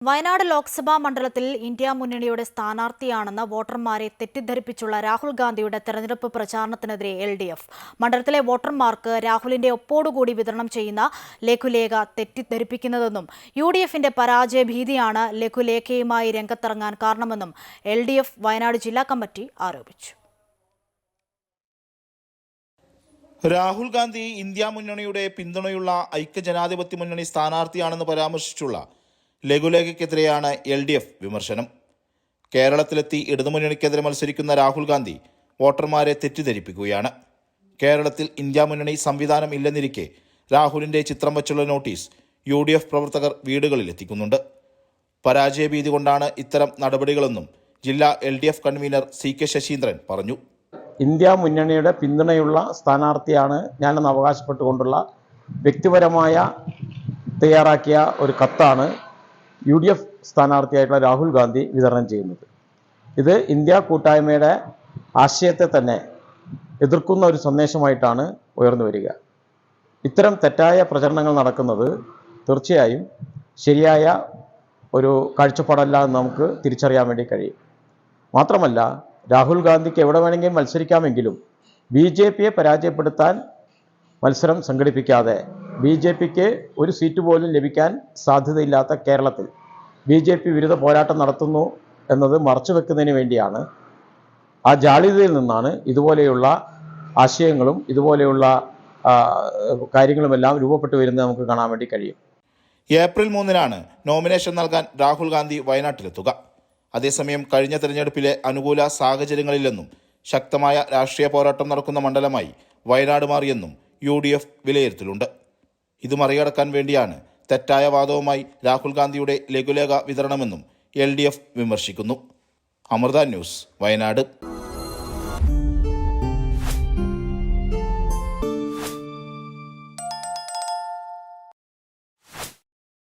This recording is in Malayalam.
വയനാട് ലോക്സഭാ മണ്ഡലത്തിൽ ഇന്ത്യ മുന്നണിയുടെ സ്ഥാനാർത്ഥിയാണെന്ന് വോട്ടർമാരെ തെറ്റിദ്ധരിപ്പിച്ചുള്ള രാഹുൽ ഗാന്ധിയുടെ തെരഞ്ഞെടുപ്പ് പ്രചാരണത്തിനെതിരെ എൽ ഡി എഫ്. മണ്ഡലത്തിലെ വോട്ടർമാർക്ക് രാഹുലിന്റെ ഒപ്പോടുകൂടി വിതരണം ചെയ്യുന്ന ലഘുലേഖ തെറ്റിദ്ധരിപ്പിക്കുന്നതെന്നും യു ഡി എഫിന്റെ പരാജയ ഭീതിയാണ് ലഘുലേഖയുമായി രംഗത്തിറങ്ങാൻ കാരണമെന്നും എൽ ഡി എഫ് വയനാട് ജില്ലാ കമ്മിറ്റി ആരോപിച്ചു. രാഹുൽ ഗാന്ധി ഇന്ത്യ മുന്നണിയുടെ പിന്തുണയുള്ള ഐക്യജനാധിപത്യ മുന്നണി സ്ഥാനാർത്ഥിയാണെന്ന് പരാമർശിച്ചുള്ള ലഘുലേഖയ്ക്കെതിരെയാണ് എൽ ഡി എഫ് വിമർശനം. കേരളത്തിലെത്തി ഇടതുമുന്നണിക്കെതിരെ മത്സരിക്കുന്ന രാഹുൽ ഗാന്ധി വോട്ടർമാരെ തെറ്റിദ്ധരിപ്പിക്കുകയാണ്. കേരളത്തിൽ ഇന്ത്യ മുന്നണി സംവിധാനം ഇല്ലെന്നിരിക്കെ രാഹുലിന്റെ ചിത്രം വച്ചുള്ള നോട്ടീസ് യു ഡി എഫ് പ്രവർത്തകർ വീടുകളിൽ എത്തിക്കുന്നുണ്ട്. പരാജയഭീതി കൊണ്ടാണ് ഇത്തരം നടപടികളെന്നും ജില്ലാ L D F convener C K Saseendran പറഞ്ഞു. ഇന്ത്യ മുന്നണിയുടെ പിന്തുണയുള്ള സ്ഥാനാർത്ഥിയാണ് ഞാനെന്ന് അവകാശപ്പെട്ടുകൊണ്ടുള്ള വ്യക്തിപരമായ തയ്യാറാക്കിയ ഒരു കത്താണ് യു ഡി എഫ് സ്ഥാനാർത്ഥിയായിട്ടുള്ള രാഹുൽ ഗാന്ധി വിതരണം ചെയ്യുന്നത്. ഇത് ഇന്ത്യ കൂട്ടായ്മയുടെ ആശയത്തെ തന്നെ എതിർക്കുന്ന ഒരു സന്ദേശമായിട്ടാണ് ഉയർന്നു വരിക. ഇത്തരം തെറ്റായ പ്രചരണങ്ങൾ നടക്കുന്നത് തീർച്ചയായും ശരിയായ ഒരു കാഴ്ചപ്പാടല്ല എന്ന് നമുക്ക് തിരിച്ചറിയാൻ വേണ്ടി കഴിയും. മാത്രമല്ല രാഹുൽ ഗാന്ധിക്ക് എവിടെ വേണമെങ്കിലും മത്സരിക്കാമെങ്കിലും ബി ജെ പിയെ പരാജയപ്പെടുത്താൻ മത്സരം സംഘടിപ്പിക്കാതെ ബി ജെ പിക്ക് ഒരു സീറ്റ് പോലും ലഭിക്കാൻ സാധ്യതയില്ലാത്ത കേരളത്തിൽ ബി ജെ പി വിരുദ്ധ പോരാട്ടം നടത്തുന്നു എന്നത് മറച്ചു വെക്കുന്നതിന് വേണ്ടിയാണ് ആ ജാളിതയിൽ നിന്നാണ് ഇതുപോലെയുള്ള ആശയങ്ങളും ഇതുപോലെയുള്ള കാര്യങ്ങളുമെല്ലാം രൂപപ്പെട്ടു വരുന്നത് നമുക്ക് കാണാൻ വേണ്ടി കഴിയും. ഏപ്രിൽ മൂന്നിനാണ് നോമിനേഷൻ നൽകാൻ രാഹുൽ ഗാന്ധി വയനാട്ടിലെത്തുക. അതേസമയം കഴിഞ്ഞ തെരഞ്ഞെടുപ്പിലെ അനുകൂല സാഹചര്യങ്ങളില്ലെന്നും ശക്തമായ രാഷ്ട്രീയ പോരാട്ടം നടക്കുന്ന മണ്ഡലമായി വയനാട് മാറിയെന്നും യു ഡി എഫ് വിലയിരുത്തലുണ്ട്. ഇത് മറികടക്കാൻ വേണ്ടിയാണ് തെറ്റായ വാദവുമായി രാഹുൽ ഗാന്ധിയുടെ ലഘുലേഖ വിതരണമെന്നും എൽ വിമർശിക്കുന്നു. അമൃത ന്യൂസ് വയനാട്.